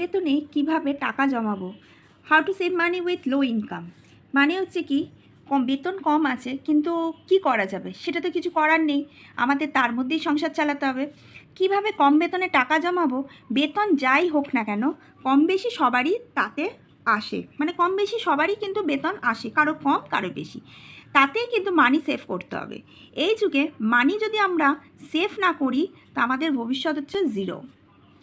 বেতনে কীভাবে টাকা জমাবো? How to save money with low income মানে হচ্ছে কি, কম, বেতন কম আছে, কিন্তু কি করা যাবে? সেটা তো কিছু করার নেই। আমাদের তার মধ্যেই সংসার চালাতে হবে। কীভাবে কম বেতনে টাকা জমাবো? বেতন যাই হোক না কেন, কম বেশি সবারই তাতে আসে। মানে কম বেশি সবারই কিন্তু বেতন আসে, কারও কম, কারও বেশি। তাতেই কিন্তু মানি সেভ করতে হবে। এই যুগে মানি যদি আমরা সেভ না করি, তা আমাদের ভবিষ্যৎ হচ্ছে জিরো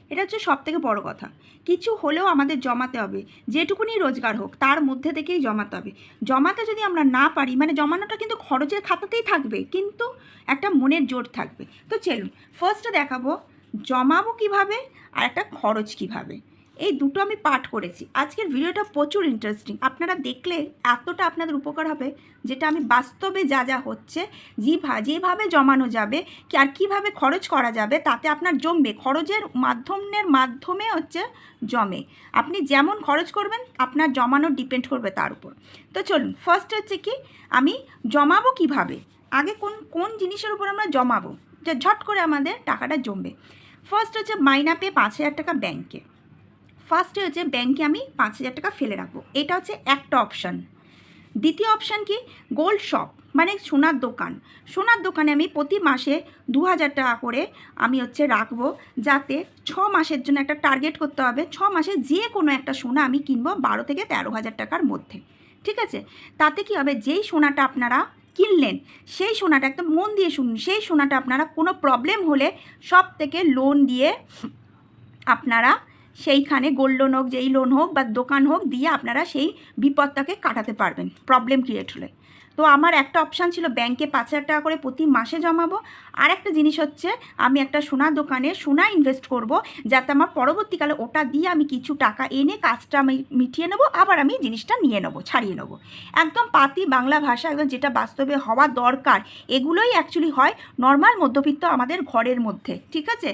এটা হচ্ছে সব থেকে বড়ো কথা। কিছু হলেও আমাদের জমাতে হবে। যেটুকুনি রোজগার হোক, তার মধ্যে থেকেই জমাতে হবে। জমাতে যদি আমরা না পারি মানে জমানোটা কিন্তু খরচের খাতাতেই থাকবে, কিন্তু একটা মনের জোর থাকবে। তো চলুন ফার্স্টে দেখাবো, জমাবো কীভাবে আর একটা খরচ কীভাবে। এই দুটো আমি পাঠ করেছি। আজকের ভিডিওটা প্রচুর ইন্টারেস্টিং আপনারা দেখলে এতটা আপনাদের উপকার হবে যেটা আমি বাস্তবে যা যা হচ্ছে যেভা যেভাবে জমানো যাবে, কি আর কীভাবে খরচ করা যাবে, তাতে আপনার জমবে। খরচের মাধ্যমের মাধ্যমে হচ্ছে জমে। আপনি যেমন খরচ করবেন, আপনার জমানো ডিপেন্ড করবে তার উপর। তো চলুন ফার্স্ট হচ্ছে কি, আমি জমাবো কীভাবে? আগে কোন কোন জিনিসের উপর আমরা জমাবো? যে ঝট করে আমাদের টাকাটা জমবে। ফার্স্ট হচ্ছে মাইনা পেয়ে পাঁচ হাজার টাকা ব্যাংকে ফার্স্টে হচ্ছে ব্যাংকে আমি পাঁচ হাজার টাকা ফেলে রাখব। এটা হচ্ছে একটা অপশান দ্বিতীয় অপশান কি? গোল্ড শপ মানে সোনার দোকান। সোনার দোকানে আমি প্রতি মাসে দু হাজার টাকা করে আমি হচ্ছে রাখব, যাতে ছ মাসের জন্য একটা টার্গেট করতে হবে। ছ মাসে যে কোনো একটা সোনা আমি কিনবো বারো থেকে তেরো হাজার টাকার মধ্যে। ঠিক আছে? তাতে কি হবে? যেই সোনাটা আপনারা কিনলেন, সেই সোনাটা একদম মন দিয়ে শুনুন। সেই সোনাটা আপনারা কোনো প্রবলেম হলে সব থেকে লোন দিয়ে আপনারা সেইখানে গোল্ড লোন হোক, যেই লোন হোক বা দোকান হোক, দিয়ে আপনারা সেই বিপদটাকে কাটাতে পারবেন। প্রবলেম ক্রিয়েট হলে। তো আমার একটা অপশান ছিল ব্যাংকে পাঁচ হাজার টাকা করে প্রতি মাসে জমাবো। আর একটা জিনিস হচ্ছে, আমি একটা সোনার দোকানে সোনা ইনভেস্ট করব, যাতে আমার পরবর্তীকালে ওটা দিয়ে আমি কিছু টাকা এনে কাজটা আমি মিটিয়ে নেব, আবার আমি জিনিসটা নিয়ে নেব, ছাড়িয়ে নেব। একদম পাতি বাংলা ভাষা একদম যেটা বাস্তবে হওয়া দরকার, এগুলোই অ্যাকচুয়ালি হয় নর্মাল মধ্যবিত্ত আমাদের ঘরের মধ্যে, ঠিক আছে?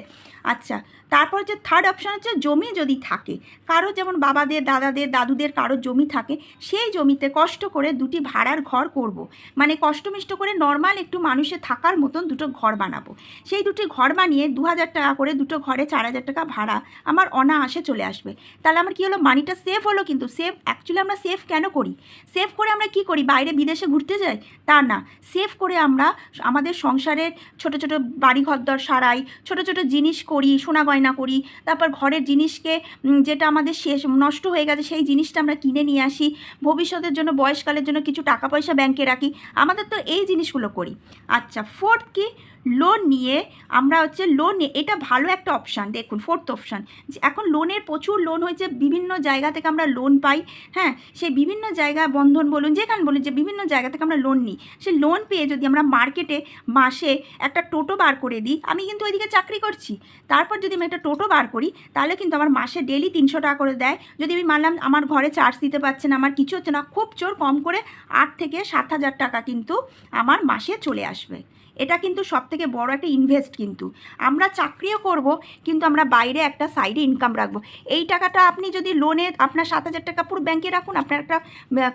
আচ্ছা তারপর যে থার্ড অপশান হচ্ছে জমি যদি থাকে, কারও যেমন বাবাদের, দাদাদের, দাদুদের কারও জমি থাকে, সেই জমিতে কষ্ট করে দুটি ভাড়ার ঘর করব। মানে কষ্টমিষ্ট করে নর্মাল একটু মানুষের থাকার মতন দুটো ঘর বানাবো। সেই দুটি ঘর বানিয়ে দু হাজার টাকা করে দুটো ঘরে চার হাজার টাকা ভাড়া আমার অনায়াসে চলে আসবে। তাহলে আমার কী হলো? মানিটা সেভ হলো কিন্তু সেভ অ্যাকচুয়ালি আমরা সেভ কেন করি? সেভ করে আমরা কি করি? বাইরে বিদেশে ঘুরতে যাই? তা না। সেভ করে আমরা আমাদের সংসারের ছোট ছোট বাড়ি ঘরদর সারাই, ছোট ছোট জিনিস করি, সোনা গয়না করি, তারপর ঘরের জিনিসকে যেটা আমাদের শেষ, নষ্ট হয়ে গেছে সেই জিনিসটা আমরা কিনে নিয়ে আসি। ভবিষ্যতের জন্য, বয়সকালের জন্য কিছু টাকা পয়সা ব্যাংকে রাখি। আমাদের তো এই জিনিসগুলো করি। আচ্ছা ফোর্থ কি? লোন নিয়ে আমরা হচ্ছে লোন এটা ভালো একটা অপশান দেখুন ফোর্থ অপশান যে এখন লোনের প্রচুর লোন হয়েছে, বিভিন্ন জায়গা থেকে আমরা লোন পাই হ্যাঁ? সেই বিভিন্ন জায়গা বন্ধন বলুন যেখানে বলুন যে বিভিন্ন জায়গা থেকে আমরা লোন নিই। সে লোন পেয়ে যদি আমরা মার্কেটে মাসে একটা টোটো বার করে দিই, আমি কিন্তু ওইদিকে চাকরি করছি। তারপর যদি আমি একটা টোটো বার করি, তাহলে কিন্তু আমার মাসে ডেলি তিনশো টাকা করে দেয়। যদি আমি মানলাম আমার ঘরে চার্জ দিতে পারছে না, আমার কিছু হচ্ছে না, খুব জোর কম করে আট থেকে সাত হাজার টাকা কিন্তু আমার মাসে চলে আসবে। এটা কিন্তু সব থেকে বড় একটা ইনভেস্ট কিন্তু। আমরা চাকরিও করব, কিন্তু আমরা বাইরে একটা সাইডে ইনকাম রাখব। এই টাকাটা আপনি যদি লোনে আপনার সাত হাজার টাকা পুরো ব্যাংকে রাখুন, আপনার একটা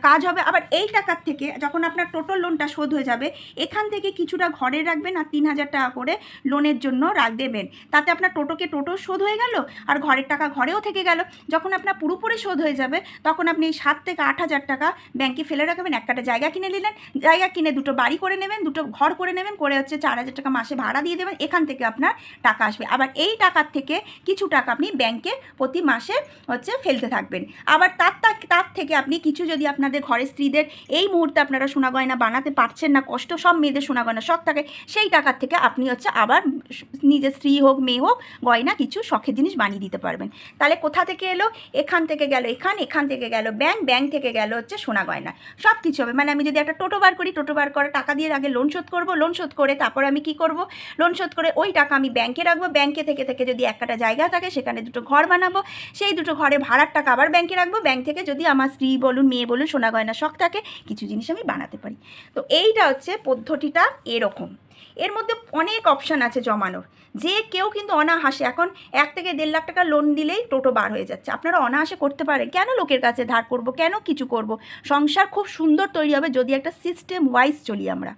কাজ হবে। আবার এই টাকার থেকে যখন আপনার টোটাল লোনটা শোধ হয়ে যাবে, এখান থেকে কিছুটা ঘরে রাখবেন আর তিন হাজার টাকা করে লোনের জন্য রাখ দেবেন। তাতে আপনার টোটোকে টোটো শোধ হয়ে গেল, আর ঘরের টাকা ঘরেও থেকে গেল। যখন আপনার পুরোপুরি শোধ হয়ে যাবে, তখন আপনি এই সাত থেকে আট হাজার টাকা ব্যাংকে ফেলে রাখবেন একটা জায়গা কিনে নিলেন। জায়গা কিনে দুটো বাড়ি করে নেবেন, দুটো ঘর করে নেবেন করে হচ্ছে চার হাজার টাকা মাসে ভাড়া দিয়ে দেবেন, এখান থেকে আপনার টাকা আসবে। আবার এই টাকার থেকে কিছু টাকা আপনি ব্যাংকে প্রতি মাসে হচ্ছে ফেলতে থাকবেন। আবার তার তার- থেকে আপনি কিছু যদি আপনাদের ঘরের স্ত্রীদের এই মুহূর্তে আপনারা সোনা গয়না বানাতে পারছেন না, কষ্ট সব মেয়েদের সোনা গয়না শখ থাকে, সেই টাকার থেকে আপনি হচ্ছে আবার নিজের স্ত্রী হোক, মেয়ে হোক, গয়না কিছু শখের জিনিস বানিয়ে দিতে পারবেন। তাহলে কোথা থেকে এলো? এখান থেকে গেল, এখান এখান থেকে গেল ব্যাংক ব্যাংক থেকে গেল হচ্ছে সোনা গয়না। সব কিছু হবে। মানে আমি যদি একটা টোটো বার করি, টোটো বার করে টাকা দিয়ে আগে লোন শোধ করব লোন শোধ করে তারপর আমি কি করব? লোন শোধ করে ওই টাকা আমি ব্যাংকে রাখব। ব্যাংকে থেকে থেকে যদি একটা জায়গা থাকে সেখানে দুটো ঘর বানাবো। সেই দুটো ঘরে ভাড়ার টাকা আবার ব্যাংকে রাখব। ব্যাংক থেকে যদি আমার স্ত্রী বলুন, মেয়ে বলুন, সোনা গয়না শখ থাকে, কিছু জিনিস আমি বানাতে পারি। তো এইটা হচ্ছে পদ্ধতিটা এরকম। এর মধ্যে অনেক অপশান আছে জমানোর। যে কেউ কিন্তু অনাহাসে এখন এক থেকে দেড় লাখ টাকা লোন দিলেই টোটো বার হয়ে যাচ্ছে। আপনারা অনাহাসে করতে পারেন। কেন লোকের কাছে ধার করব? কেন কিছু করব? সংসার খুব সুন্দর তৈরি হবে যদি একটা সিস্টেম ওয়াইজ চলি আমরা।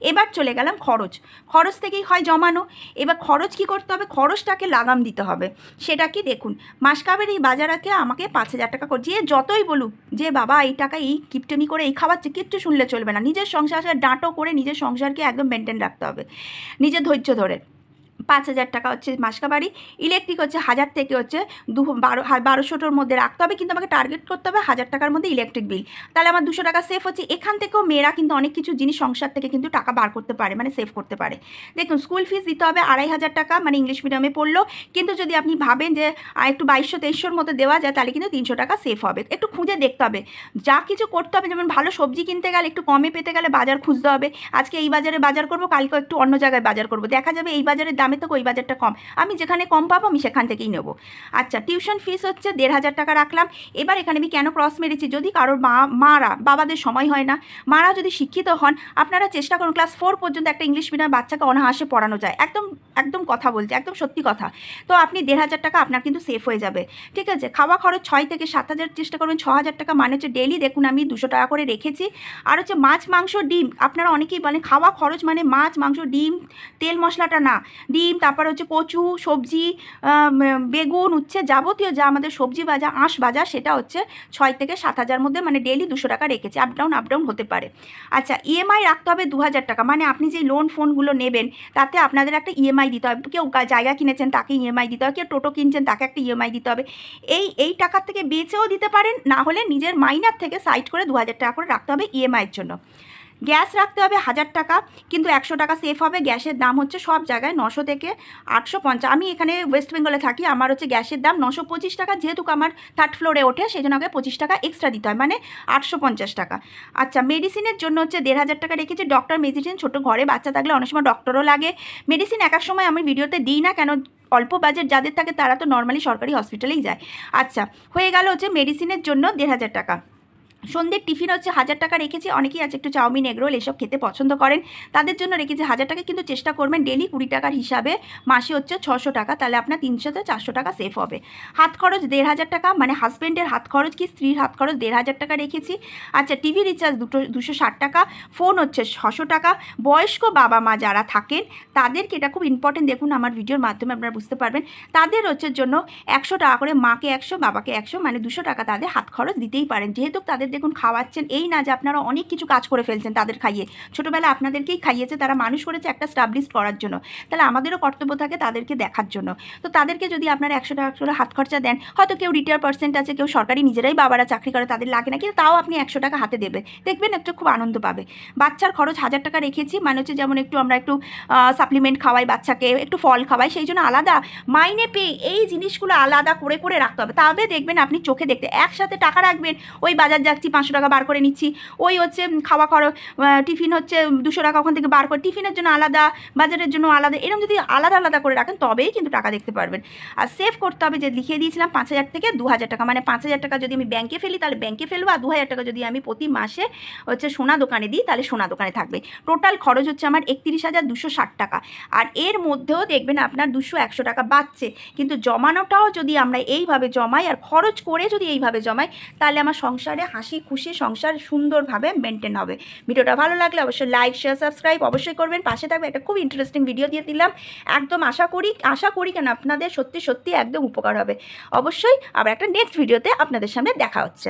এবার চলে গেলাম খরচ। খরচ থেকেই হয় জমানো। এবার খরচ কি করতে হবে? খরচটাকে লাগাম দিতে হবে। সেটা কি দেখুন, মাসকাবের এই বাজারাকে আমাকে পাঁচ হাজার টাকা করে যে যতই বলুক, যে বাবা এই টাকা এই কিপটেমি করে এই খাওয়াচ্ছে, কিচ্ছু শুনলে চলবে না। নিজের সংসার ডাঁটো করে নিজের সংসারকে একদম মেনটেন রাখতে হবে। নিজের ধৈর্য ধরে। পাঁচ হাজার টাকা হচ্ছে মাসকাবাড়ি ইলেকট্রিক হচ্ছে হাজার থেকে হচ্ছে দু বারো বারোশোটোর মধ্যে রাখতে হবে, কিন্তু আমাকে টার্গেট করতে হবে হাজার টাকার মধ্যে ইলেকট্রিক বিল তাহলে আমার দুশো টাকা সেফ হচ্ছে। এখান থেকেও মেয়েরা কিন্তু অনেক কিছু জিনিস সংসার থেকে কিন্তু টাকা বার করতে পারে মানে সেভ করতে পারে। দেখুন স্কুল ফিস দিতে হবে আড়াই হাজার টাকা মানে ইংলিশ মিডিয়ামে পড়ল। কিন্তু যদি আপনি ভাবেন যে একটু বাইশশো, তেইশশোর মধ্যে দেওয়া যায়, তাহলে কিন্তু তিনশো টাকা সেফ হবে। একটু খুঁজে দেখতে হবে। যা কিছু করতে হবে, যেমন ভালো সবজি কিনতে গেলে একটু কমে পেতে গেলে বাজার খুঁজতে হবে। আজকে এই বাজারে বাজার করব কালকে একটু অন্য জায়গায় বাজার করব। দেখা যাবে এই বাজারের দামে তো ওই বাজারটা কম। আমি যেখানে কম পাবো আমি সেখান থেকেই নেব। আচ্ছা টিউশন ফিস হচ্ছে দেড় হাজার টাকা রাখলাম। এবার এখানে আমি কেন ক্রস মেরেছি? যদি কারোর মা, মারা, বাবাদের সময় হয় না, মারা যদি শিক্ষিত হন, আপনারা চেষ্টা করুন ক্লাস ফোর পর্যন্ত একটা ইংলিশ মিডিয়াম বাচ্চাকে অনাহাসে পড়ানো যায়। একদম একদম কথা বলছে, একদম সত্যি কথা। তো আপনি দেড় হাজার টাকা, আপনার কিন্তু সেফ হয়ে যাবে। ঠিক আছে? খাওয়া খরচ ছয় থেকে সাত হাজার, চেষ্টা করবেন ছ হাজার টাকা। মানে হচ্ছে ডেলি দেখুন আমি দুশো টাকা করে রেখেছি। আর হচ্ছে মাছ, মাংস, ডিম, আপনারা অনেকেই বলেন খাওয়া খরচ মানে মাছ, মাংস, ডিম, তেল, মশলাটা না। ডিম, তারপর হচ্ছে কচু, সবজি বেগুন, উচ্ছে যাবতীয় যা আমাদের সবজি ভাজা আঁশ ভাজা সেটা হচ্ছে ছয় থেকে সাত হাজার মধ্যে মানে ডেলি দুশো টাকা রেখেছে। আপ ডাউন আপ ডাউন হতে পারে। আচ্ছা ইএমআই রাখতে হবে দু হাজার টাকা। মানে আপনি যে লোন ফোনগুলো নেবেন, তাতে আপনাদের একটা ইএমআই দিতে হবে। কেউ জায়গা কিনেছেন, তাকে ইএমআই দিতে হবে। কেউ টোটো কিনছেন, তাকে একটা ইএমআই দিতে হবে। এই এই টাকার থেকে বেচেও দিতে পারেন। না হলে নিজের মাইনার থেকে সাইড করে দু হাজার টাকা করে রাখতে হবে ইএমআইয়ের জন্য। গ্যাস রাখতে হবে হাজার টাকা, কিন্তু একশো টাকা সেফ হবে। গ্যাসের দাম হচ্ছে সব জায়গায় নশো থেকে আটশো পঞ্চাশ। আমি এখানে ওয়েস্ট বেঙ্গলে থাকি, আমার হচ্ছে গ্যাসের দাম নশো পঁচিশ টাকা, যেহেতু আমার থার্ড ফ্লোরে ওঠে সেই জন্য আমাকে পঁচিশ টাকা এক্সট্রা দিতে হয় মানে আটশো পঞ্চাশ টাকা। আচ্ছা মেডিসিনের জন্য হচ্ছে দেড় হাজার টাকা রেখেছি। ডক্টর মেডিসিন ছোটো ঘরে বাচ্চা থাকলে অনেক সময় ডক্টরও লাগে। মেডিসিন এক এক সময় আমি ভিডিওতে দিই না, কেন অল্প বাজেট যাদের থাকে তারা তো নর্মালি সরকারি হসপিটালেই যায়। আচ্ছা হয়ে গেল হচ্ছে মেডিসিনের জন্য দেড় হাজার টাকা। সন্ধ্যের টিফিন হচ্ছে হাজার টাকা রেখেছি, অনেকেই আছে একটু চাউমিন, এগরোল এসব খেতে পছন্দ করেন। তাদের জন্য রেখেছি হাজার টাকা, কিন্তু চেষ্টা করবেন ডেলি কুড়ি টাকার হিসাবে। মাসে হচ্ছে ছশো টাকা, তাহলে আপনার তিনশো থেকে চারশো টাকা সেফ হবে। হাত খরচ দেড় হাজার টাকা মানে হাজব্যান্ডের হাত খরচ কি স্ত্রীর হাত খরচ দেড় হাজার টাকা রেখেছি। আচ্ছা টিভি রিচার্জ দুটো, দুশো ষাট টাকা ফোন হচ্ছে ছশো টাকা। বয়স্ক বাবা মা যারা থাকেন, তাদেরকে এটা খুব ইম্পর্টেন্ট দেখুন আমার ভিডিওর মাধ্যমে আপনারা বুঝতে পারবেন। তাদের হচ্ছে জন্য একশো টাকা করে মাকে একশো, বাবাকে একশো মানে দুশো টাকা তাদের হাত খরচ দিতেই পারেন। যেহেতু তাদের দেখুন খাওয়াচ্ছেন, এই না যে আপনারা অনেক কিছু কাজ করে ফেলছেন তাদের খাইয়ে। ছোটোবেলা আপনাদেরকেই খাইয়েছে, তারা মানুষ করেছে একটা স্টাবলিশ করার জন্য। তাহলে আমাদেরও কর্তব্য থাকে তাদেরকে দেখার জন্য। তো তাদেরকে যদি আপনারা একশো টাকা করে হাত খরচা দেন, হয়তো কেউ রিটায়ার পার্সেন্ট আছে, কেউ সরকারি নিজেরাই বাবারা চাকরি করে, তাদের লাগে না, কিন্তু তাও আপনি একশো টাকা হাতে দেবে। দেখবেন একটু খুব আনন্দ পাবে। বাচ্চার খরচ হাজার টাকা রেখেছি মানে হচ্ছে যেমন একটু আমরা একটু সাপ্লিমেন্ট খাওয়াই বাচ্চাকে, একটু ফল খাওয়াই, সেই জন্য আলাদা। মাইনে পেয়ে এই জিনিসগুলো আলাদা করে করে রাখতে হবে। তবে দেখবেন আপনি চোখে দেখতে, একসাথে টাকা রাখবেন, ওই বাজার যাচ্ছি পাঁচশো টাকা বার করে নিচ্ছি। ওই হচ্ছে খাওয়া খরচ টিফিন হচ্ছে দুশো টাকা ওখান থেকে বার করে, টিফিনের জন্য আলাদা, বাজারের জন্য আলাদা এরকম যদি আলাদা আলাদা করে রাখেন, তবেই কিন্তু টাকা দেখতে পারবেন। আর সেভ করতে হবে যে লিখে দিয়েছিলাম পাঁচ হাজার থেকে দু হাজার টাকা মানে পাঁচ হাজার টাকা যদি আমি ব্যাংকে ফেলি, তাহলে ব্যাংকে ফেলব, আর দু হাজার টাকা যদি আমি প্রতি মাসে হচ্ছে সোনা দোকানে দিই, তাহলে সোনা দোকানে থাকবে। টোটাল খরচ হচ্ছে আমার একত্রিশ হাজার দুশো ষাট টাকা। আর এর মধ্যেও দেখবেন আপনার দুশো একশো টাকা বাড়ছে কিন্তু জমানোটাও যদি আমরা এইভাবে জমাই, আর খরচ করে যদি এইভাবে জমাই, তাহলে আমার সংসারে হাসি খুশি সংসার সুন্দরভাবে মেনটেন হবে। ভিডিওটা ভালো লাগলে অবশ্যই লাইক শেয়ার সাবস্ক্রাইব অবশ্যই করবেন। পাশে থাকবে একটা খুব ইন্টারেস্টিং ভিডিও দিয়ে দিলাম। একদম আশা করি আশা করি কেন আপনাদের সত্যি সত্যি একদম উপকার হবে। অবশ্যই আবার একটা নেক্সট ভিডিওতে আপনাদের সামনে দেখা হচ্ছে।